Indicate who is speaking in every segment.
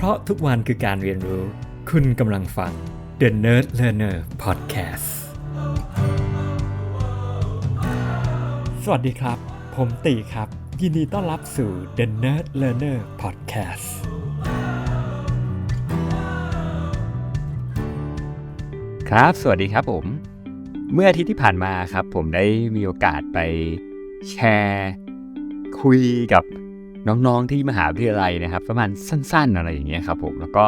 Speaker 1: เพราะทุกวันคือการเรียนรู้ คุณกำลังฟัง The Nerd Learner Podcast สวัสดีครับ ผมตีครับ ยินดีต้อนรับสู่ The Nerd Learner Podcast
Speaker 2: ครับ สวัสดีครับผม เมื่ออาทิตย์ที่ผ่านมาครับ ผมได้มีโอกาสไปแชร์ คุยกับ น้องๆที่มหาวิทยาลัยนะครับ ประมาณสั้น ๆ อะไรอย่างเงี้ยครับผมแล้วก็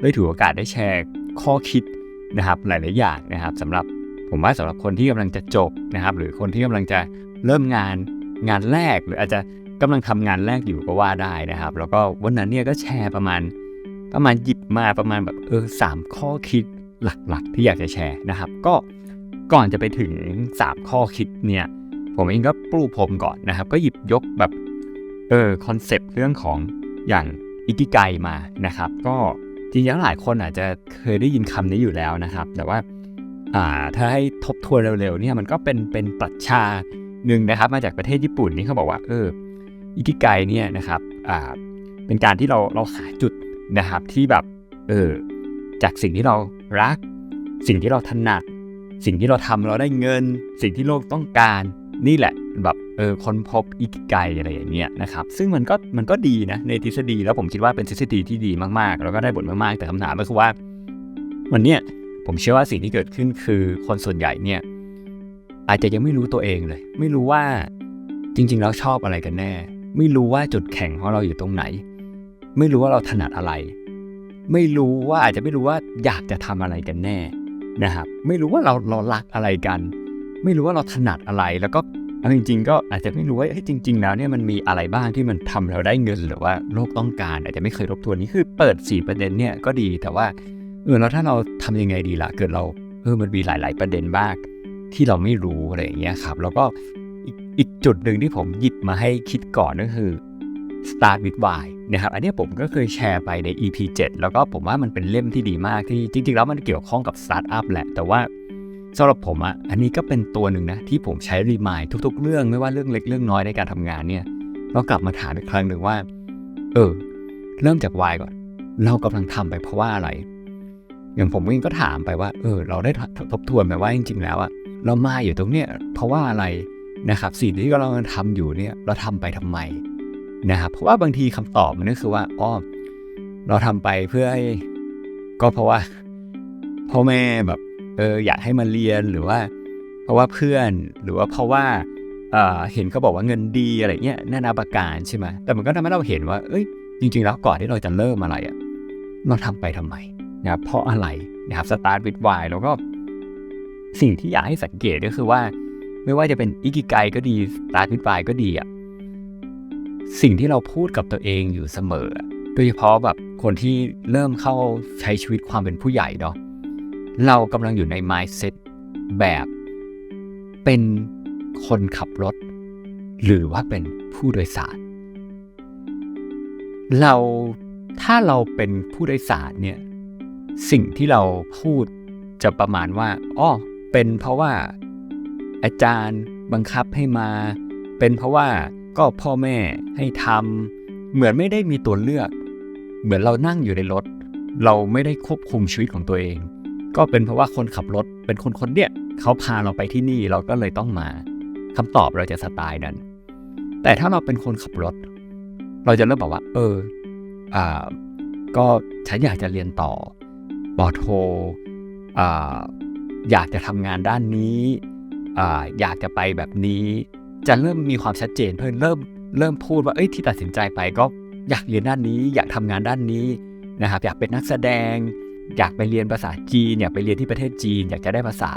Speaker 2: ได้ถือโอกาสได้แชร์ข้อคิดนะครับหลายๆอย่างนะครับสำหรับผมว่าสำหรับคนที่กำลังจะจบนะครับ หรือคนที่กำลังจะเริ่มงานงานแรก หรืออาจจะกำลังทำงานแรกอยู่ก็ว่าได้นะครับ แล้วก็วันนั้นเนี่ยก็แชร์ประมาณประมาณหยิบมาประมาณแบบเออสามข้อคิดหลักๆ ที่อยากจะแชร์นะครับ ก็ก่อนจะไปถึง 3 ข้อคิดเนี่ยผมเองก็ปลูกผมก่อนนะครับ ก็หยิบยกแบบ เออคอนเซปต์เรื่องของอย่างอิกิไกมานะครับ ก็จริงๆหลายคนอาจจะเคยได้ยินคำนี้อยู่แล้วนะครับ แต่ว่าอ่าถ้าให้ทบทวนเร็วๆเนี่ยมันก็เป็นเป็นปรัชญาหนึ่งนะครับ มาจากประเทศญี่ปุ่นนี่เขาบอกว่าเอออิกิไกเนี่ยนะครับอ่าเป็นการที่เราเราหาจุดนะครับที่แบบเออจากสิ่งที่เรารัก สิ่งที่เราถนัด สิ่งที่เราทำเราได้เงิน สิ่งที่โลกต้องการ นี่แหละ แบบเออค้นพบอิกิไกอะไรอย่างเงี้ยนะครับซึ่งมันก็มันก็ดีนะในทฤษฎีแล้วผมคิดว่าเป็นทฤษฎีที่ดีมากๆ แล้วก็ได้บทมากๆ แต่คำถามก็คือว่า วันเนี้ยผมเชื่อว่าสิ่งที่เกิดขึ้นคือคนส่วนใหญ่เนี่ยอาจจะยังไม่รู้ตัวเองเลย ไม่รู้ว่าจริงๆแล้วชอบอะไรกันแน่ ไม่รู้ว่าจุดแข็งของเราอยู่ตรงไหน ไม่รู้ว่าเราถนัดอะไร ไม่รู้ว่าอาจจะไม่รู้ว่าอยากจะทำอะไรกันแน่นะครับ ไม่รู้ว่าเราเรารักอะไรกัน ไม่รู้ว่าเราถนัดอะไรแล้วก็ เอาจริงๆ ก็อาจจะไม่รู้ว่าเฮ้จริง ๆ แล้วเนี่ยมันมีอะไรบ้างที่มันทำเราได้เงินหรือว่าโลกต้องการ อาจจะไม่เคยทบทวนนี่คือเปิดสี่ประเด็นเนี่ยก็ดีแต่ว่าเออแล้วถ้าเราทำยังไงดีล่ะเกิดเราเออมันมีหลาย ๆ ประเด็นบ้างที่เราไม่รู้อะไรอย่างเงี้ยครับแล้วก็อีกอีกจุดหนึ่งที่ผมหยิบมาให้คิดก่อนก็คือ Start with Why นะครับอันนี้ผมก็เคยแชร์ไปใน EP 7 แล้วก็ผมว่ามันเป็นเล่มที่ดีมากที่จริง ๆ แล้วมันเกี่ยวข้องกับ Startup แหละแต่ว่า สำหรับผมอะอันนี้ก็เป็นตัวหนึ่งนะที่ผมใช้รีมายทุก ๆ เรื่องไม่ว่าเรื่องเล็กเรื่องน้อยในการทำงานเนี่ยเรากลับมาถามอีกครั้งหนึ่งว่า เออ เริ่มจาก Why ก่อน เรากำลังทำไปเพราะว่าอะไร อย่างผมเองก็ถามไปว่า เออ เราได้ทบทวนไปว่าจริง ๆ แล้วอะเรามาอยู่ตรงเนี้ยเพราะว่าอะไรนะครับสิ่งที่เรากำลังทำอยู่เนี่ยเราทำไปทำไมนะครับเพราะว่าบางทีคำตอบมันก็คือว่าอ๋อเราทำไปเพื่อให้ก็เพราะว่าพ่อแม่แบบ เอออยากให้มาเรียนหรือว่า เพราะว่าเพื่อนหรือว่าเพราะว่าเออเห็นเขาบอกว่าเงินดีอะไรเงี้ยนานาประการใช่ไหมแต่มันก็ทำให้เราเห็นว่า เอ้ย จริง ๆ แล้วก่อนที่เราจะเริ่มอะไรอะเราทำไปทำไมนะครับเพราะอะไรนะครับสตาร์ทวิดวายแล้วก็สิ่งที่อยากให้สังเกตก็คือว่า ไม่ว่าจะเป็นอิกิไกก็ดีสตาร์ทวิดวายก็ดีอะสิ่งที่เราพูดกับตัวเองอยู่เสมอ โดยเฉพาะแบบคนที่เริ่มเข้าใช้ชีวิตความเป็นผู้ใหญ่เนาะ เรากำลังอยู่ใน mindset แบบเป็นคนขับรถ หรือว่าเป็นผู้โดยสาร เราถ้าเราเป็นผู้โดยสารเนี่ยสิ่งที่เราพูดจะประมาณว่าอ๋อเป็นเพราะว่าอาจารย์บังคับให้มา เป็นเพราะว่าก็พ่อแม่ให้ทำเหมือนไม่ได้มีตัวเลือก เหมือนเรานั่งอยู่ในรถ เราไม่ได้ควบคุมชีวิตของตัวเอง ก็เป็นเพราะว่าคนขับรถเป็นคนคนเนี้ยเขาพาเราไปที่นี่เราก็เลยต้องมาคำตอบเราจะสไตล์นั้น แต่ถ้าเราเป็นคนขับรถ เราจะเริ่มบอกว่า เอออ่าก็ฉันอยากจะเรียนต่อปอโทอ่าอยากจะทำงานด้านนี้อ่าอยากจะไปแบบนี้ จะเริ่มมีความชัดเจนเพิ่มเริ่มเริ่มพูดว่าเอ้ยที่ตัดสินใจไปก็อยากเรียนด้านนี้ อยากทำงานด้านนี้นะครับอยากเป็นนักแสดง อยากไปเรียนภาษาจีนอยากไปเรียนที่ประเทศจีน อยากจะได้ภาษา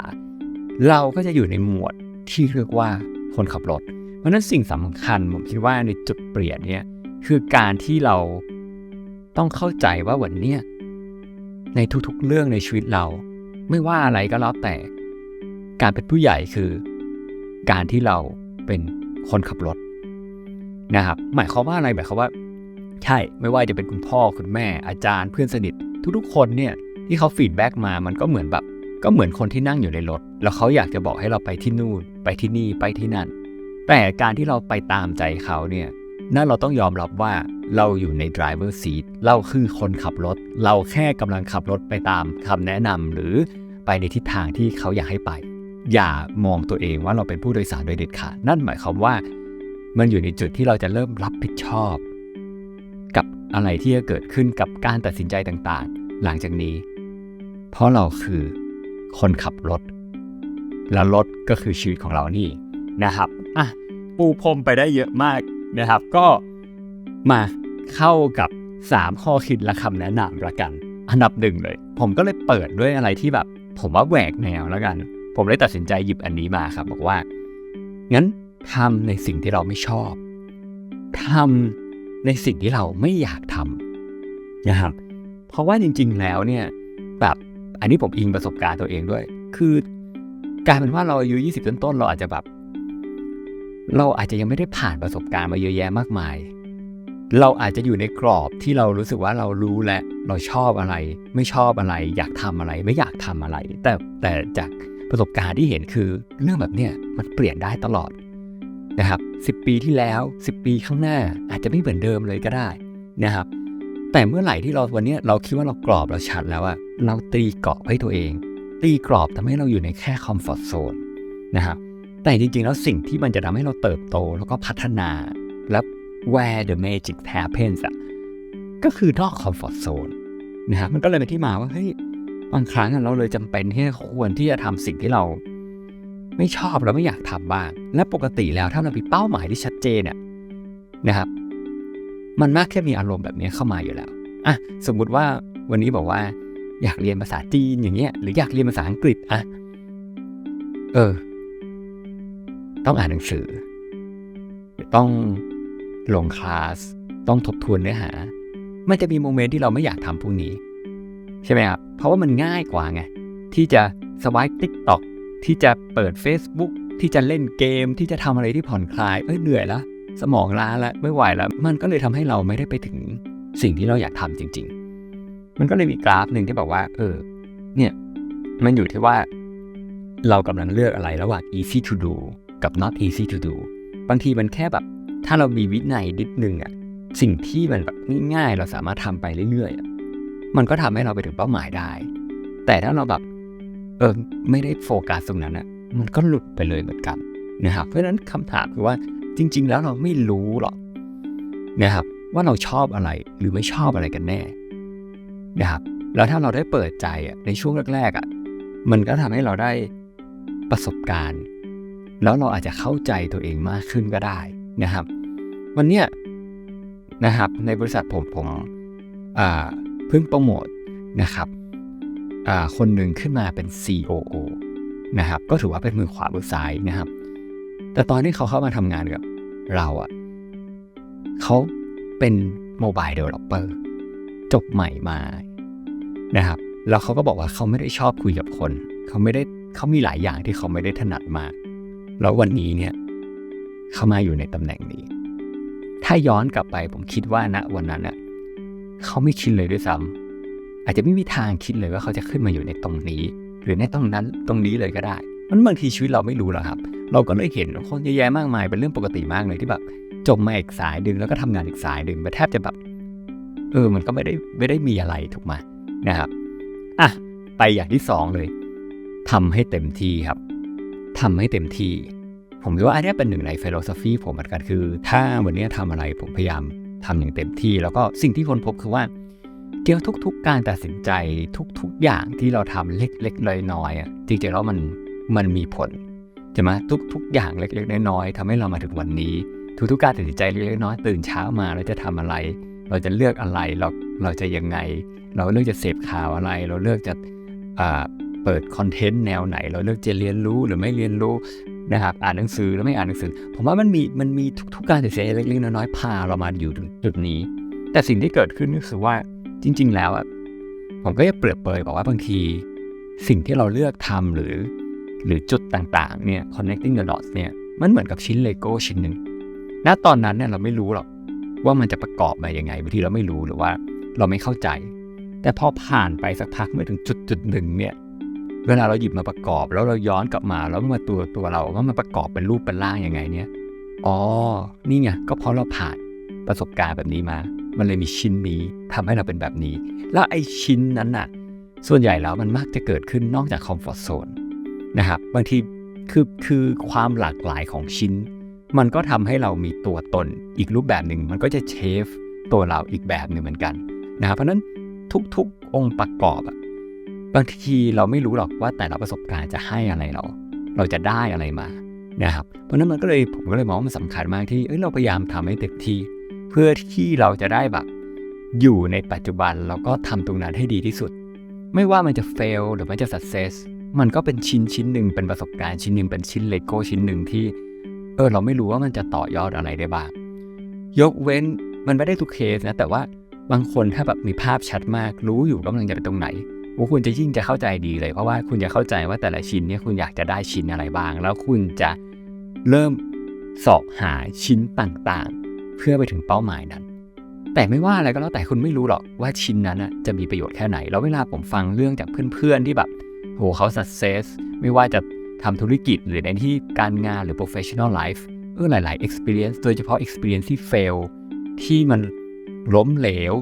Speaker 2: เราก็จะอยู่ในหมวดที่เรียกว่าคนขับรถ เพราะนั้นสิ่งสำคัญผมคิดว่าในจุดเปลี่ยนเนี่ยคือการที่เราต้องเข้าใจว่าวันเนี้ยในทุกๆเรื่องในชีวิตเรา ไม่ว่าอะไรก็แล้วแต่ การเป็นผู้ใหญ่คือ การที่เราเป็นคนขับรถนะครับหมายความว่าอะไรหมายความว่า ใช่ไม่ว่าจะเป็นคุณพ่อคุณแม่อาจารย์เพื่อนสนิท ทุกๆ คนเนี่ยที่เขาฟีดแบ็กมามันก็เหมือนแบบ ก็เหมือนคนที่นั่งอยู่ในรถ แล้วเขาอยากจะบอกให้เราไปที่นู่น ไปที่นี่ไปที่นั่น แต่การที่เราไปตามใจเขาเนี่ยนั่นเราต้องยอมรับว่าเราอยู่ใน driver seat เราคือคนขับรถ เราแค่กำลังขับรถไปตามคำแนะนำหรือไปในทิศทางที่เขาอยากให้ไป อย่ามองตัวเองว่าเราเป็นผู้โดยสารโดยเด็ดขาดนั่นหมายความว่า มันอยู่ในจุดที่เราจะเริ่มรับผิดชอบกับ อะไรที่จะเกิดขึ้นกับการตัดสินใจต่างๆ หลังจากนี้ เพราะเราคือคนขับรถ แล้วรถก็คือชีวิตของเรานี่นะครับอะปูพรมไปได้เยอะมากนะครับ ก็มาเข้ากับ 3 ข้อคิดและคำแนะนำละกัน อันดับหนึ่งเลย ผมก็เลยเปิดด้วยอะไรที่แบบ ผมว่าแหวกแนวแล้วกัน ผมเลยตัดสินใจหยิบอันนี้มาครับ บอกว่า งั้นทำในสิ่งที่เราไม่ชอบทำ ในสิ่งที่เราไม่อยากทำนะครับ เพราะว่าจริง ๆ แล้วเนี่ยแบบอันนี้ผมอิงประสบการณ์ตัวเองด้วย คือกายเป็นว่าเราอายุ20ต้นๆเราอาจจะแบบ เราอาจจะยังไม่ได้ผ่านประสบการณ์มาเยอะแยะมากมาย เราอาจจะอยู่ในกรอบที่เรารู้สึกว่าเรารู้และเราชอบอะไร ไม่ชอบอะไร อยากทำอะไร ไม่อยากทำอะไร แต่แต่จากประสบการณ์ที่เห็นคือเรื่องแบบเนี้ยมันเปลี่ยนได้ตลอด นะครับ10 ปีที่แล้ว 10 ปีข้างหน้าอาจจะไม่เหมือนเดิมเลยก็ได้นะครับ แต่เมื่อไหร่ที่เราวันนี้เราคิดว่าเรากรอบเราชัดแล้วอะเราตีกรอบให้ตัวเอง ตีกรอบทำให้เราอยู่ในแค่คอมฟอร์ทโซนนะครับแต่จริงๆ แล้วสิ่งที่มันจะทำให้เราเติบโตแล้วก็พัฒนาและ where the magic happens อะก็คือนอกคอมฟอร์ทโซนนะครับมันก็เลยเป็นที่มาว่าเฮ้ยบางครั้งอะเราเลยจำเป็นที่ควรที่จะทำสิ่งที่เรา ไม่ชอบเราไม่อยากทำบ้าง และปกติแล้วถ้าเรามีเป้าหมายที่ชัดเจนเนี่ยนะครับ มันมากแค่มีอารมณ์แบบนี้เข้ามาอยู่แล้วอะสมมุติว่าวันนี้บอกว่า อยากเรียนภาษาจีนอย่างเงี้ย หรืออยากเรียนภาษาอังกฤษอะเออ ต้องอ่านหนังสือ ต้องลงคลาส ต้องทบทวนเนื้อหา มันจะมีโมเมนต์ที่เราไม่อยากทำพวกนี้ ใช่ไหมครับ เพราะว่ามันง่ายกว่าไง ที่จะสวายติ๊กต็อก ที่จะเปิด Facebook ที่จะเล่นเกม ที่จะทำอะไรที่ผ่อนคลายเอ้ยเหนื่อยแล้วสมองล้าแล้วไม่ไหวแล้วมันก็เลยทำให้เราไม่ได้ไปถึงสิ่งที่เราอยากทำจริง ๆ มันก็เลยมีกราฟหนึ่งที่บอกว่า เออ เนี่ย มันอยู่ที่ว่า เรากำลังเลือกอะไรระหว่าง easy to do กับ not easy to do บางทีมันแค่แบบ ถ้าเรามีวินัยนิดนึงอะสิ่งที่มันแบบง่ายๆเราสามารถทำไปเรื่อยๆอะมันก็ทำให้เราไปถึงเป้าหมายได้ แต่ถ้าเราแบบ เออไม่ได้โฟกัสตรงนั้นอะมันก็หลุดไปเลยเหมือนกันนะครับเพราะฉะนั้นคำถามคือว่าจริง ๆ แล้วเราไม่รู้หรอกนะครับว่าเราชอบอะไรหรือไม่ชอบอะไรกันแน่นะครับแล้วถ้าเราได้เปิดใจอะในช่วงแรกๆอะมันก็ทำให้เราได้ประสบการณ์ แล้วเราอาจจะเข้าใจตัวเองมากขึ้นก็ได้นะครับ วันเนี้ยนะครับในบริษัทผมผมเพิ่งโปรโมทนะครับ คนหนึ่งขึ้นมาเป็น COO นะครับก็ถือว่าเป็นมือขวามือซ้ายนะครับ แต่ตอนที่เขาเข้ามาทำงานกับเราอะ่ะเขาเป็นโมบายเดเวลลอปเปอร์จบใหม่มานะครับ แล้วเขาก็บอกว่าเขาไม่ได้ชอบคุยกับคน เขาไม่ได้เขามีหลายอย่างที่เขาไม่ได้ถนัดมาก แล้ววันนี้เนี่ยเขามาอยู่ในตำแหน่งนี้ ถ้าย้อนกลับไปผมคิดว่าณวันนั้นอะเขาไม่คิดเลยด้วยซ้ำ อาจจะไม่มีทางคิดเลยว่าเขาจะขึ้นมาอยู่ในตรงนี้ หรือในตรงนั้นตรงนี้เลยก็ได้ มันบางทีชีวิตเราไม่รู้หรอกครับ เราก็เลยเห็นคนเยอะแยะมากมายเป็นเรื่องปกติมากเลยที่แบบจบมาอีกสายดึงแล้วก็ทำงานอีกสายดึงมันแทบจะแบบเออมันก็ไม่ได้ไม่ได้มีอะไรถูกไหมนะครับอะไปอย่างที่สองเลยทำให้เต็มที่ครับทำให้เต็มที่ ผมคิดว่าอันนี้เป็นหนึ่งในฟิโลโซฟีผมเหมือนกันคือ ถ้าวันนี้ทำอะไรผมพยายามทำอย่างเต็มที่ แล้วก็สิ่งที่คนพบคือว่า เกี่ยวทุกๆการตัดสินใจทุกๆอย่างที่เราทำเล็กๆน้อยๆอะจริงๆแล้วมันมันมีผลใช่ไหมทุกๆ อย่างเล็กๆน้อยๆทำให้เรามาถึงวันนี้ ทุกๆการตัดสินใจเล็กๆน้อยๆตื่นเช้ามาเราจะทำอะไร เราจะเลือกอะไรเราเราจะยังไง เราเลือกจะเสพข่าวอะไร เราเลือกจะเปิดคอนเทนต์แนวไหน เราเลือกจะเรียนรู้หรือไม่เรียนรู้นะครับอ่านหนังสือหรือไม่อ่านหนังสือ ผมว่ามันมีมันมีทุกๆ การตัดสินใจเล็กๆน้อยๆพาเรามาอยู่จุดนี้ แต่สิ่งที่เกิดขึ้นก็คือว่า จริง ๆ แล้วผมก็จะเปรียบเปรยบอกว่าบางทีสิ่งที่เราเลือกทำหรือ หรือจุดต่าง ๆ เนี่ย connecting the dots เนี่ย มันเหมือนกับชิ้นเลโก้ชิ้นหนึ่ง ณ ตอนนั้นเนี่ยเราไม่รู้หรอกว่ามันจะประกอบมาอยังไงบางทีเราไม่รู้หรือว่าเราไม่เข้าใจ แต่พอผ่านไปสักพักเมื่อถึงจุดจุดหนึ่งเนี่ย เวลาเราหยิบมาประกอบ แล้วเราย้อนกลับมาแล้วมาตัวตัวเราว่ามันประกอบเป็นรูปเป็นร่างยังไงเนี่ย อ๋อ นี่ไง ก็เพราะเราผ่านประสบการณ์แบบนี้มา มันเลยมีชิ้นนี้ทำให้เราเป็นแบบนี้ แล้วไอ้ชิ้นนั้นน่ะ ส่วนใหญ่แล้วมันมักจะเกิดขึ้นนอกจากคอมฟอร์ทโซนนะครับ บางทีคือคือความหลากหลายของชิ้น มันก็ทำให้เรามีตัวตนอีกรูปแบบหนึ่ง มันก็จะเชฟตัวเราอีกแบบหนึ่งเหมือนกันนะครับ เพราะนั้นทุกๆองค์ประกอบอะบางทีเราไม่รู้หรอกว่าแต่ละประสบการณ์จะให้อะไรเรา เราจะได้อะไรมานะครับ เพราะนั้นมันก็เลยผมก็เลยมองว่ามันสำคัญมากที่เอ้ยเราพยายามทำให้เต็มที่ เพื่อที่เราจะได้แบบ อยู่ในปัจจุบันแล้วก็ทำตรงนั้นให้ดีที่สุด ไม่ว่ามันจะ fail หรือมันจะ success มันก็เป็นชิ้นชิ้นหนึ่งเป็นประสบการณ์ชิ้นหนึ่งเป็นชิ้นเลโก้ชิ้นหนึ่งที่ เออเราไม่รู้ว่ามันจะต่อยอดอะไรได้บ้าง ยกเว้นมันไม่ได้ทุกเคสนะ แต่ว่าบางคนถ้าแบบมีภาพชัดมาก รู้อยู่กำลังจะไปตรงไหนโอ้คุณจะยิ่งจะเข้าใจดีเลย เพราะว่าคุณจะเข้าใจว่าแต่ละชิ้นเนี่ยคุณอยากจะได้ชิ้นอะไรบ้าง แล้วคุณจะเริ่มสอบหาชิ้นต่าง เพื่อไปถึงเป้าหมายนั้น แต่ไม่ว่าอะไรก็แล้วแต่คุณไม่รู้หรอกว่าชิ้นนั้นน่ะจะมีประโยชน์แค่ไหน แล้วเวลาผมฟังเรื่องจากเพื่อนๆที่แบบโหเขา success ไม่ว่าจะทำธุรกิจหรือในที่การงานหรือ professional life เออหลาย ๆ experience โดยเฉพาะ experience ที่ fail ที่มันล้มเหลว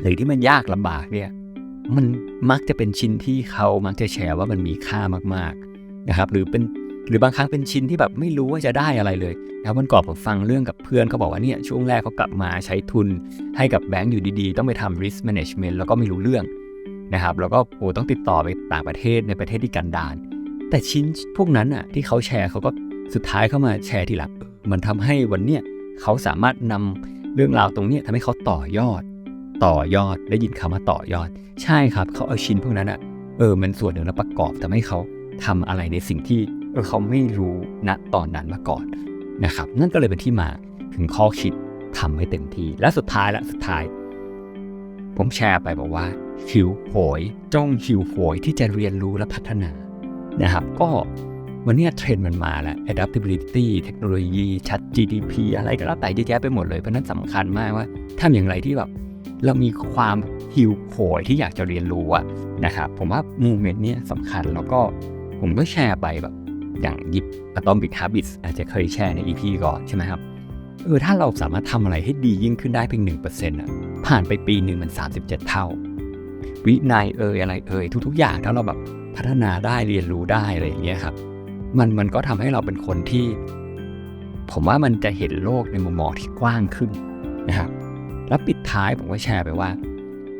Speaker 2: หรือที่มันยากลำบากเนี่ยมันมักจะเป็นชิ้นที่เขามักจะแชร์ว่ามันมีค่ามาก ๆ นะครับ หรือเป็น หรือบางครั้งเป็นชิ้นที่แบบไม่รู้ว่าจะได้อะไรเลยนะวันก่อนผมฟังเรื่องกับเพื่อนเขาบอกว่าเนี่ยช่วงแรกเขากลับมาใช้ทุนให้กับแบงก์อยู่ดีๆ ต้องไปทำ risk management แล้วก็ไม่รู้เรื่องนะครับแล้วก็โอ้ต้องติดต่อไปต่างประเทศในประเทศที่กันดารแต่ชิ้นพวกนั้นอะที่เขาแชร์เขาก็สุดท้ายเข้ามาแชร์ทีหลังมันทำให้วันเนี้ยเขาสามารถนำเรื่องราวตรงเนี้ยทำให้เขาต่อยอด ต่อยอดได้ยินคำว่าต่อยอด ใช่ครับเขาเอาชิ้นพวกนั้นอะเออมันส่วนหนึ่งแล้วประกอบทำให้เขาทำอะไรในสิ่งที่ เออเขาไม่รู้ณตอนนั้นมาก่อนนะครับ นั่นก็เลยเป็นที่มาถึงข้อคิดทำให้เต็มที่ และสุดท้ายละสุดท้าย ผมแชร์ไปบอกว่าหิวโหยจ้องหิวโหยที่จะเรียนรู้และพัฒนานะครับ ก็วันนี้เทรนด์มันมาแล้ว adaptability เทคโนโลยี chat GDP อะไรก็แล้วแต่เยอะแยะไปหมดเลย เพราะฉะนั้นสำคัญมากว่าทำอย่างไรที่แบบ เรามีความหิวโหยที่อยากจะเรียนรู้อะนะครับ ผมว่ามูเมนต์เนี้ยสำคัญแล้วก็ผมก็แชร์ไปแบบ อย่างยิบ Atomic Habits อาจจะเคยแชร์ใน EP ก่อนใช่ไหมครับเออถ้าเราสามารถทำอะไรให้ดียิ่งขึ้นได้เพียงหนึ่งเปอร์เซ็นต์อะผ่านไปปีหนึ่งมัน 37 เท่า วินัยเอ่ยอะไรเอ่ยทุก ๆ อย่างถ้าเราแบบพัฒนาได้เรียนรู้ได้อะไรอย่างเงี้ยครับ มันมันก็ทำให้เราเป็นคนที่ ผมว่ามันจะเห็นโลกในมุมมองที่กว้างขึ้นนะครับ แล้วปิดท้ายผมก็แชร์ไปว่า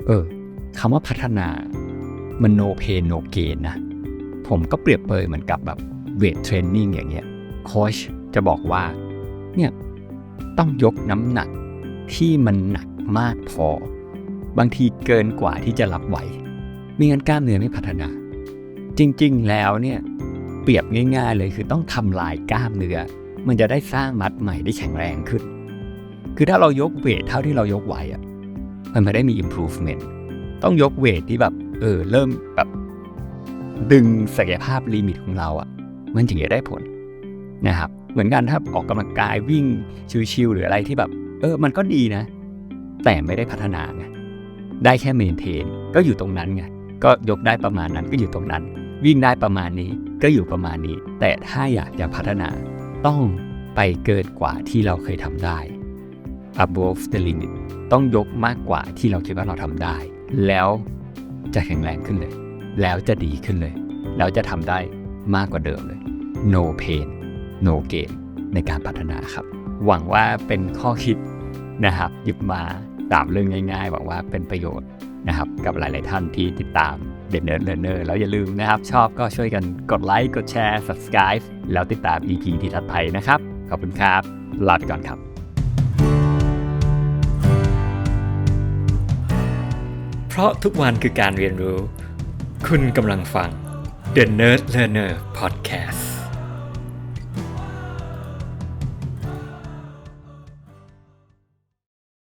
Speaker 2: เออคำว่าพัฒนามัน no pain no gain นะ ผมก็เปรียบเปรยเหมือนกับแบบ เวทเทรนนิ่งอย่างเงี้ยโค้ชจะบอกว่าเนี่ยต้องยกน้ำหนักที่มันหนักมากพอ บางทีเกินกว่าที่จะรับไหวม่งั้นกล้ามเนื้อไม่พัฒนา จริงๆแล้วเนี่ยเปรียบง่ายๆเลยคือต้องทำลายกล้ามเนื้อมันจะได้สร้างมัดใหม่ได้แข็งแรงขึ้น คือถ้าเรายกเวทเท่าที่เรายกไหวอะมันไม่ได้มี improvement ต้องยกเวทที่แบบเออเริ่มแบบดึงศักยภาพลิมิตของเราอะ มันถึงจะได้ผลนะครับ เหมือนกันถ้าออกกำลังกายวิ่งชิวๆหรืออะไรที่แบบ เออ มันก็ดีนะ แต่ไม่ได้พัฒนาไงได้แค่เมนเทนก็อยู่ตรงนั้นไงก็ยกได้ประมาณนั้นก็อยู่ตรงนั้น วิ่งได้ประมาณนี้ก็อยู่ประมาณนี้ แต่ถ้าอยากจะพัฒนาต้องไปเกินกว่าที่เราเคยทำได้ above the limit ต้องยกมากกว่าที่เราคิดว่าเราทำได้ แล้วจะแข็งแรงขึ้นเลย แล้วจะดีขึ้นเลย แล้วจะทำได้ มากกว่าเดิมเลย no pain no gain ในการพัฒนาครับ หวังว่าเป็นข้อคิดนะครับ หยิบมาตามเรื่องง่ายๆ หวังว่าเป็นประโยชน์นะครับ กับหลาย ๆ ท่านที่ติดตามเดนเนิร์เลนเนอร์แล้วอย่าลืมนะครับ ชอบก็ช่วยกันกดไลค์กดแชร์ subscribe แล้วติดตาม EP ที่ถัดไปนะครับ ขอบคุณครับลาไปก่อนครับ
Speaker 1: เพราะทุกวันคือการเรียนรู้ คุณกำลังฟัง The Nerd Learner Podcast